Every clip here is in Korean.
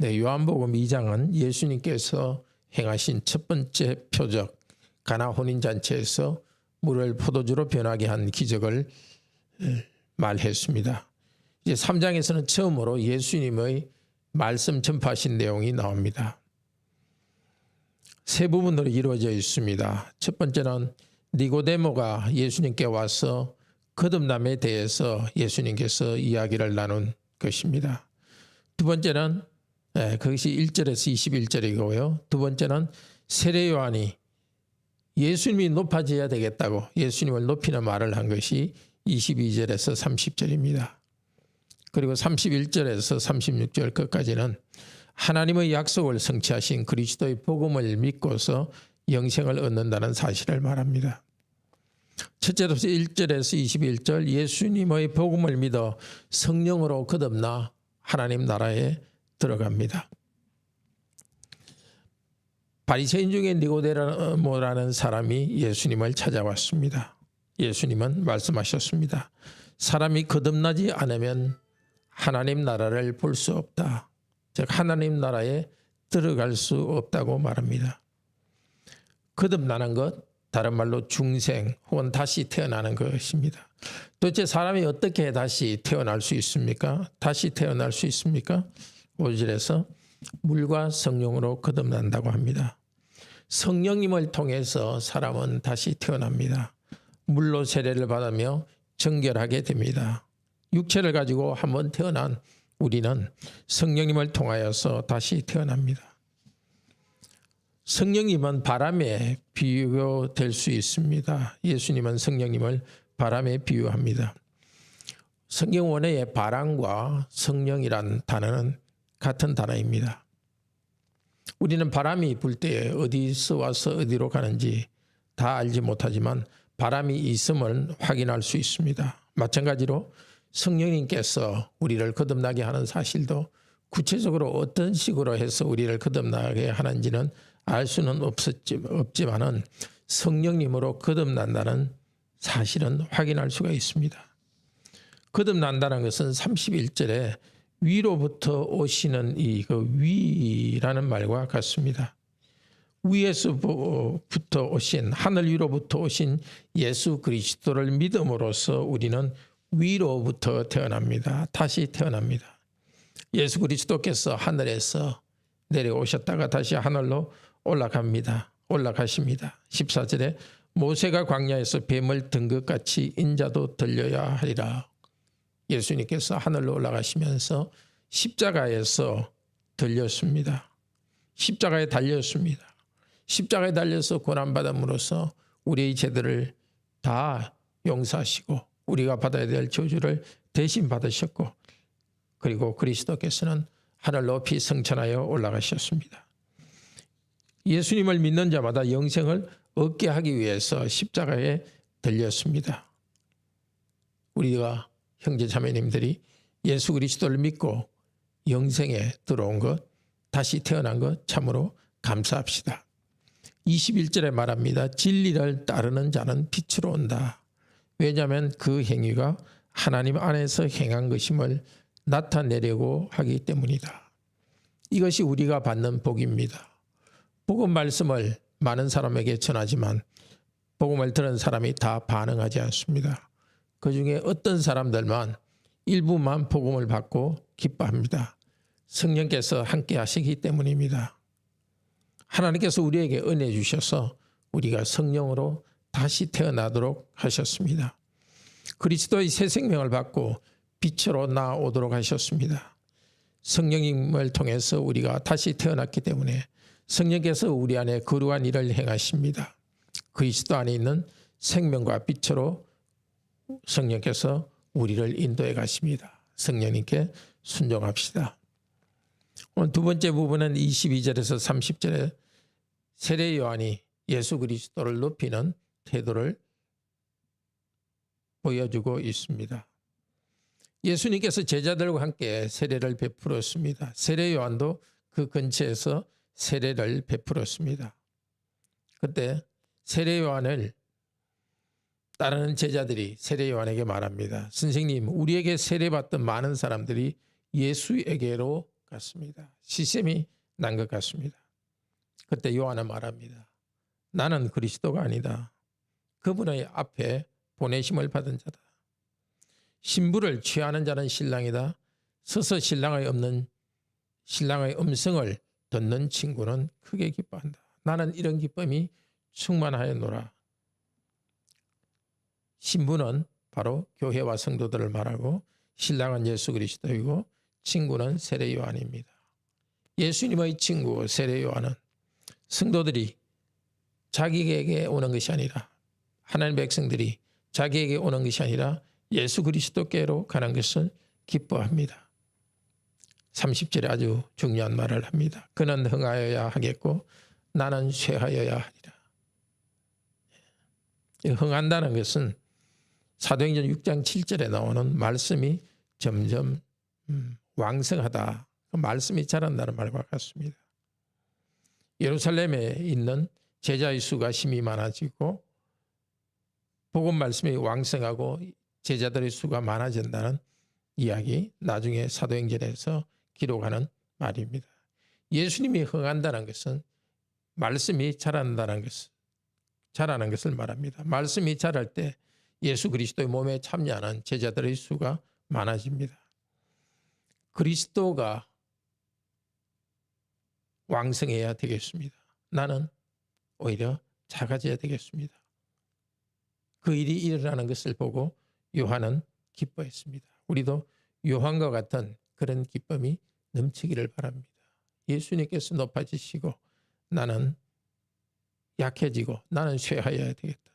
네, 요한복음 2장은 예수님께서 행하신 첫 번째 표적 가나 혼인 잔치에서 물을 포도주로 변하게 한 기적을 말했습니다. 이제 3장에서는 처음으로 예수님의 말씀 전파하신 내용이 나옵니다. 세 부분으로 이루어져 있습니다. 첫 번째는 니고데모가 예수님께 와서 거듭남에 대해서 예수님께서 이야기를 나눈 것입니다. 두 번째는 네, 그것이 1절에서 21절이고요. 두 번째는 세례 요한이 예수님이 높아져야 되겠다고 예수님을 높이는 말을 한 것이 22절에서 30절입니다. 그리고 31절에서 36절 끝까지는 하나님의 약속을 성취하신 그리스도의 복음을 믿고서 영생을 얻는다는 사실을 말합니다. 첫째로 1절에서 21절 예수님의 복음을 믿어 성령으로 거듭나 하나님 나라에 들어갑니다. 바리새인 중에 니고데모라는 사람이 예수님을 찾아왔습니다. 예수님은 말씀하셨습니다. 사람이 거듭나지 않으면 하나님 나라를 볼 수 없다. 즉 하나님 나라에 들어갈 수 없다고 말합니다. 거듭나는 것 다른 말로 중생 혹은 다시 태어나는 것입니다. 도대체 사람이 어떻게 다시 태어날 수 있습니까? 다시 태어날 수 있습니까? 5절에서 물과 성령으로 거듭난다고 합니다. 성령님을 통해서 사람은 다시 태어납니다. 물로 세례를 받으며 정결하게 됩니다. 육체를 가지고 한번 태어난 우리는 성령님을 통하여서 다시 태어납니다. 성령님은 바람에 비유될 수 있습니다. 예수님은 성령님을 바람에 비유합니다. 성경 원어의 바람과 성령이란 단어는 같은 단어입니다. 우리는 바람이 불 때 어디서 와서 어디로 가는지 다 알지 못하지만 바람이 있음을 확인할 수 있습니다. 마찬가지로 성령님께서 우리를 거듭나게 하는 사실도 구체적으로 어떤 식으로 해서 우리를 거듭나게 하는지는 알 수는 없었지, 없지만은 성령님으로 거듭난다는 사실은 확인할 수가 있습니다. 거듭난다는 것은 31절에 위로부터 오시는 이 그 위라는 말과 같습니다. 위에서부터 오신 하늘 위로부터 오신 예수 그리스도를 믿음으로써 우리는 위로부터 태어납니다. 다시 태어납니다. 예수 그리스도께서 하늘에서 내려오셨다가 다시 하늘로 올라갑니다. 올라가십니다. 14절에 모세가 광야에서 뱀을 든 것 같이 인자도 들려야 하리라. 예수님께서 하늘로 올라가시면서 십자가에서 들렸습니다. 십자가에 달렸습니다. 십자가에 달려서 고난받음으로써 우리의 죄들을 다 용서하시고 우리가 받아야 될 저주를 대신 받으셨고 그리고 그리스도께서는 하늘 높이 성천하여 올라가셨습니다. 예수님을 믿는 자마다 영생을 얻게 하기 위해서 십자가에 들렸습니다. 우리가 형제 자매님들이 예수 그리스도를 믿고 영생에 들어온 것, 다시 태어난 것 참으로 감사합시다. 21절에 말합니다. 진리를 따르는 자는 빛으로 온다. 왜냐하면 그 행위가 하나님 안에서 행한 것임을 나타내려고 하기 때문이다. 이것이 우리가 받는 복입니다. 복음 말씀을 많은 사람에게 전하지만 복음을 들은 사람이 다 반응하지 않습니다. 그 중에 어떤 사람들만 일부만 복음을 받고 기뻐합니다. 성령께서 함께 하시기 때문입니다. 하나님께서 우리에게 은혜 주셔서 우리가 성령으로 다시 태어나도록 하셨습니다. 그리스도의 새 생명을 받고 빛으로 나오도록 하셨습니다. 성령님을 통해서 우리가 다시 태어났기 때문에 성령께서 우리 안에 거룩한 일을 행하십니다. 그리스도 안에 있는 생명과 빛으로 성령께서 우리를 인도해 가십니다. 성령님께 순종합시다. 오늘 두 번째 부분은 22절에서 30절에 세례 요한이 예수 그리스도를 높이는 태도를 보여주고 있습니다. 예수님께서 제자들과 함께 세례를 베풀었습니다. 세례 요한도 그 근처에서 세례를 베풀었습니다. 그때 세례 요한을 따르는 제자들이 세례 요한에게 말합니다. 선생님, 우리에게 세례받던 많은 사람들이 예수에게로 같습니다. 시샘이 난 것 같습니다. 그때 요한은 말합니다. 나는 그리스도가 아니다. 그분의 앞에 보내심을 받은 자다. 신부를 취하는 자는 신랑이다. 서서 신랑의 없는 신랑의 음성을 듣는 친구는 크게 기뻐한다. 나는 이런 기쁨이 충만하였노라. 신부는 바로 교회와 성도들을 말하고 신랑은 예수 그리스도이고 친구는 세례 요한입니다. 예수님의 친구 세례 요한은 성도들이 자기에게 오는 것이 아니라 하나님 백성들이 자기에게 오는 것이 아니라 예수 그리스도께로 가는 것을 기뻐합니다. 30절에 아주 중요한 말을 합니다. 그는 흥하여야 하겠고 나는 쇠하여야 하리라. 흥한다는 것은 사도행전 6장 7절에 나오는 말씀이 점점 음, 왕성하다. 그 말씀이 자란다는 말과 같습니다. 예루살렘에 있는 제자의 수가 심히 많아지고 복음 말씀이 왕성하고 제자들의 수가 많아진다는 이야기 나중에 사도행전에서 기록하는 말입니다. 예수님이 흥한다는 것은 말씀이 자란다는 것을 자라는 것을 말합니다. 말씀이 자랄 때 예수 그리스도의 몸에 참여하는 제자들의 수가 많아집니다. 그리스도가 왕성해야 되겠습니다. 나는 오히려 작아져야 되겠습니다. 그 일이 일어나는 것을 보고 요한은 기뻐했습니다. 우리도 요한과 같은 그런 기쁨이 넘치기를 바랍니다. 예수님께서 높아지시고 나는 약해지고 나는 쇠하여야 되겠다.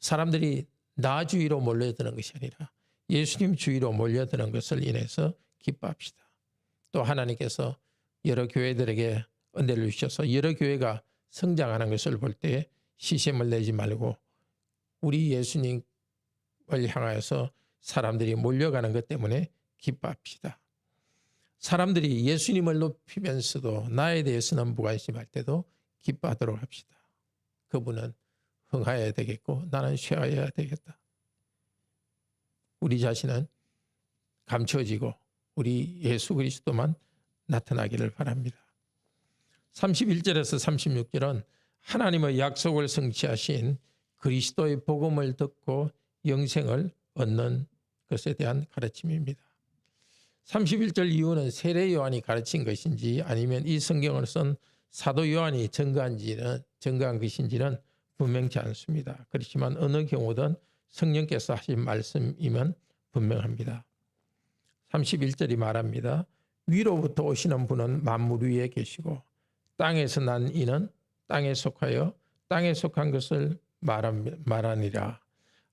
사람들이 나 주위로 몰려드는 것이 아니라 예수님 주위로 몰려드는 것을 인해서 기뻐합시다. 또 하나님께서 여러 교회들에게 은혜를 주셔서 여러 교회가 성장하는 것을 볼 때 시샘을 내지 말고 우리 예수님을 향하여서 사람들이 몰려가는 것 때문에 기뻐합시다. 사람들이 예수님을 높이면서도 나에 대해서는 무관심할 때도 기뻐하도록 합시다. 그분은 흥하여야 되겠고 나는 쉬어야 되겠다. 우리 자신은 감춰지고 우리 예수 그리스도만 나타나기를 바랍니다. 31절에서 36절은 하나님의 약속을 성취하신 그리스도의 복음을 듣고 영생을 얻는 것에 대한 가르침입니다. 31절 이후는 세례 요한이 가르친 것인지 아니면 이 성경을 쓴 사도 요한이 증거한 지는 증거한 것인지는 분명치 않습니다. 그렇지만 어느 경우든 성령께서 하신 말씀이면 분명합니다. 31절이 말합니다. 위로부터 오시는 분은 만물 위에 계시고 땅에서 난 이는 땅에 속하여 땅에 속한 것을 말하니라.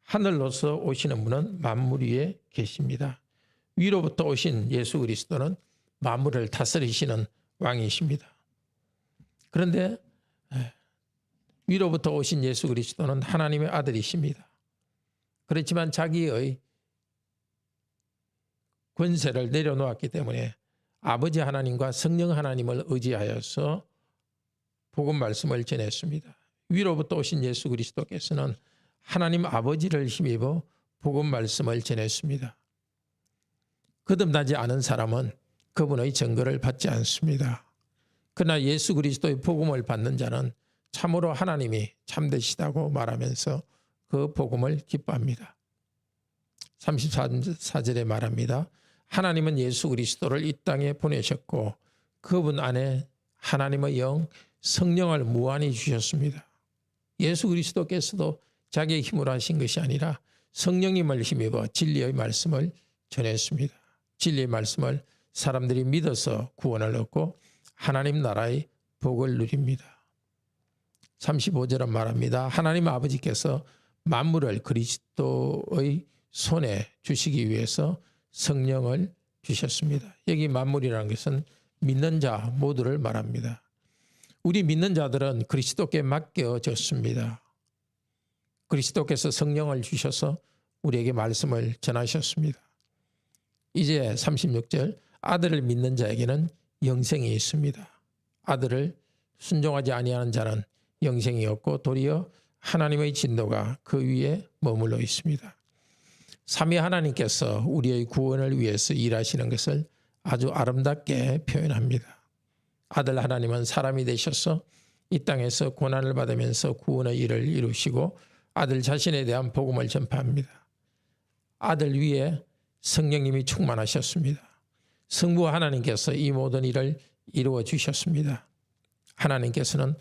하늘로서 오시는 분은 만물 위에 계십니다. 위로부터 오신 예수 그리스도는 만물을 다스리시는 왕이십니다. 그런데 위로부터 오신 예수 그리스도는 하나님의 아들이십니다. 그렇지만 자기의 권세를 내려놓았기 때문에 아버지 하나님과 성령 하나님을 의지하여서 복음 말씀을 전했습니다. 위로부터 오신 예수 그리스도께서는 하나님 아버지를 힘입어 복음 말씀을 전했습니다. 거듭나지 않은 사람은 그분의 증거를 받지 않습니다. 그러나 예수 그리스도의 복음을 받는 자는 참으로 하나님이 참되시다고 말하면서 그 복음을 기뻐합니다. 34절에 말합니다. 하나님은 예수 그리스도를 이 땅에 보내셨고 그분 안에 하나님의 영 성령을 무한히 주셨습니다. 예수 그리스도께서도 자기의 힘으로 하신 것이 아니라 성령님을 힘입어 진리의 말씀을 전했습니다. 진리의 말씀을 사람들이 믿어서 구원을 얻고 하나님 나라의 복을 누립니다. 35절은 말합니다. 하나님 아버지께서 만물을 그리스도의 손에 주시기 위해서 성령을 주셨습니다. 여기 만물이라는 것은 믿는 자 모두를 말합니다. 우리 믿는 자들은 그리스도께 맡겨졌습니다. 그리스도께서 성령을 주셔서 우리에게 말씀을 전하셨습니다. 이제 36절 아들을 믿는 자에게는 영생이 있습니다. 아들을 순종하지 아니하는 자는 영생이 없고 도리어 하나님의 진도가 그 위에 머물러 있습니다. 삼위 하나님께서 우리의 구원을 위해서 일하시는 것을 아주 아름답게 표현합니다. 아들 하나님은 사람이 되셔서 이 땅에서 고난을 받으면서 구원의 일을 이루시고 아들 자신에 대한 복음을 전파합니다. 아들 위에 성령님이 충만하셨습니다. 성부 하나님께서 이 모든 일을 이루어 주셨습니다. 하나님께서는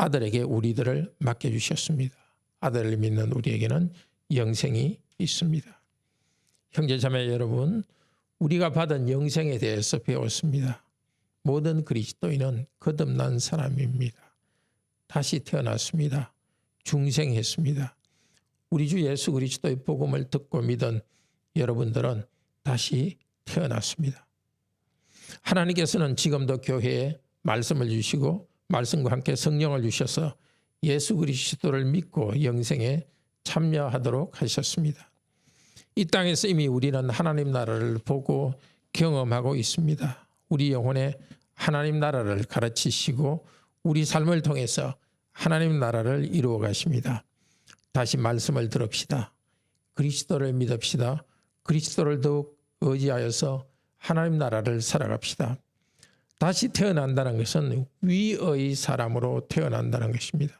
아들에게 우리들을 맡겨주셨습니다. 아들을 믿는 우리에게는 영생이 있습니다. 형제자매 여러분, 우리가 받은 영생에 대해서 배웠습니다. 모든 그리스도인은 거듭난 사람입니다. 다시 태어났습니다. 중생했습니다. 우리 주 예수 그리스도의 복음을 듣고 믿은 여러분들은 다시 태어났습니다. 하나님께서는 지금도 교회에 말씀을 주시고 말씀과 함께 성령을 주셔서 예수 그리스도를 믿고 영생에 참여하도록 하셨습니다. 이 땅에서 이미 우리는 하나님 나라를 보고 경험하고 있습니다. 우리 영혼에 하나님 나라를 가르치시고 우리 삶을 통해서 하나님 나라를 이루어 가십니다. 다시 말씀을 들읍시다. 그리스도를 믿읍시다. 그리스도를 더욱 의지하여서 하나님 나라를 살아갑시다. 다시 태어난다는 것은 위의 사람으로 태어난다는 것입니다.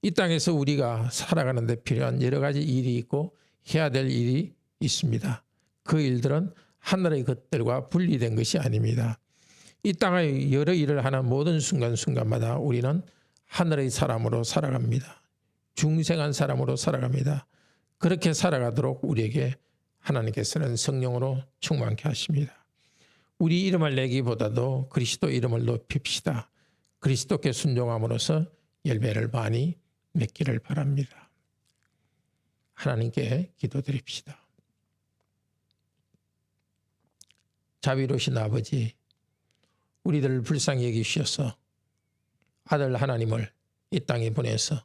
이 땅에서 우리가 살아가는 데 필요한 여러 가지 일이 있고 해야 될 일이 있습니다. 그 일들은 하늘의 것들과 분리된 것이 아닙니다. 이 땅의 여러 일을 하는 모든 순간순간마다 우리는 하늘의 사람으로 살아갑니다. 중생한 사람으로 살아갑니다. 그렇게 살아가도록 우리에게 하나님께서는 성령으로 충만케 하십니다. 우리 이름을 내기보다도 그리스도 이름을 높입시다. 그리스도께 순종함으로써 열매를 많이 맺기를 바랍니다. 하나님께 기도드립시다. 자비로우신 아버지, 우리들을 불쌍히 여기셔서 아들 하나님을 이 땅에 보내서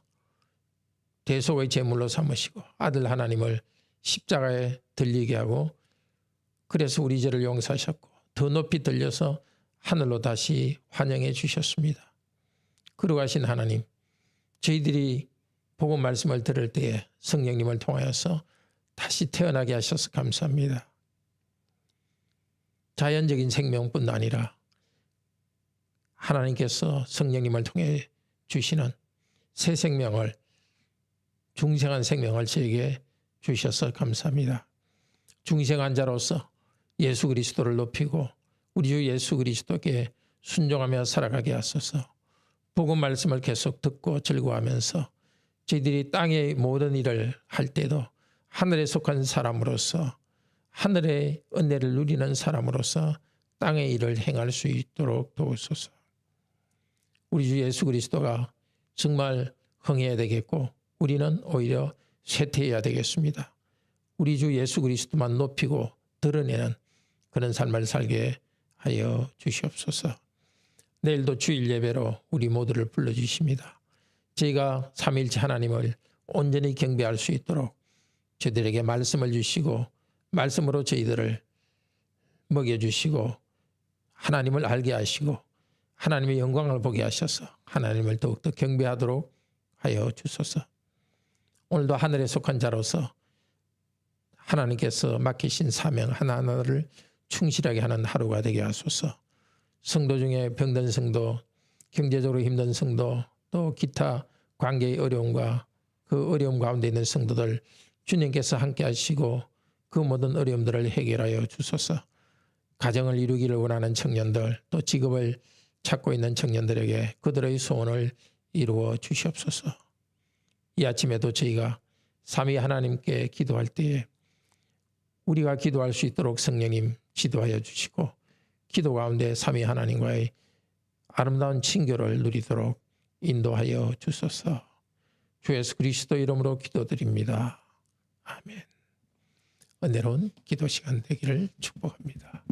대속의 제물로 삼으시고 아들 하나님을 십자가에 들리게 하고 그래서 우리 죄를 용서하셨고 더 높이 들려서 하늘로 다시 환영해 주셨습니다. 그러 가신 하나님, 저희들이 복음 말씀을 들을 때에 성령님을 통하여서 다시 태어나게 하셔서 감사합니다. 자연적인 생명뿐 아니라 하나님께서 성령님을 통해 주시는 새 생명을 중생한 생명을 저에게 주셔서 감사합니다. 중생한 자로서 예수 그리스도를 높이고 우리 주 예수 그리스도께 순종하며 살아가게 하소서. 복음 말씀을 계속 듣고 즐거워하면서 저희들이 땅의 모든 일을 할 때도 하늘에 속한 사람으로서 하늘의 은혜를 누리는 사람으로서 땅의 일을 행할 수 있도록 도우소서. 우리 주 예수 그리스도가 정말 흥해야 되겠고 우리는 오히려 쇠퇴해야 되겠습니다. 우리 주 예수 그리스도만 높이고 드러내는 그런 삶을 살게 하여 주시옵소서. 내일도 주일 예배로 우리 모두를 불러주십니다. 저희가 삼일째 하나님을 온전히 경배할 수 있도록 저희들에게 말씀을 주시고 말씀으로 저희들을 먹여주시고 하나님을 알게 하시고 하나님의 영광을 보게 하셔서 하나님을 더욱더 경배하도록 하여 주소서. 오늘도 하늘에 속한 자로서 하나님께서 맡기신 사명 하나하나를 충실하게 하는 하루가 되게 하소서. 성도 중에 병든 성도, 경제적으로 힘든 성도, 또 기타 관계의 어려움과 그 어려움 가운데 있는 성도들 주님께서 함께 하시고 그 모든 어려움들을 해결하여 주소서. 가정을 이루기를 원하는 청년들, 또 직업을 찾고 있는 청년들에게 그들의 소원을 이루어 주시옵소서. 이 아침에도 저희가 삼위 하나님께 기도할 때에 우리가 기도할 수 있도록 성령님 지도하여 주시고 기도 가운데 삼위 하나님과의 아름다운 친교를 누리도록 인도하여 주소서. 주 예수 그리스도 이름으로 기도드립니다. 아멘. 은혜로운 기도 시간 되기를 축복합니다.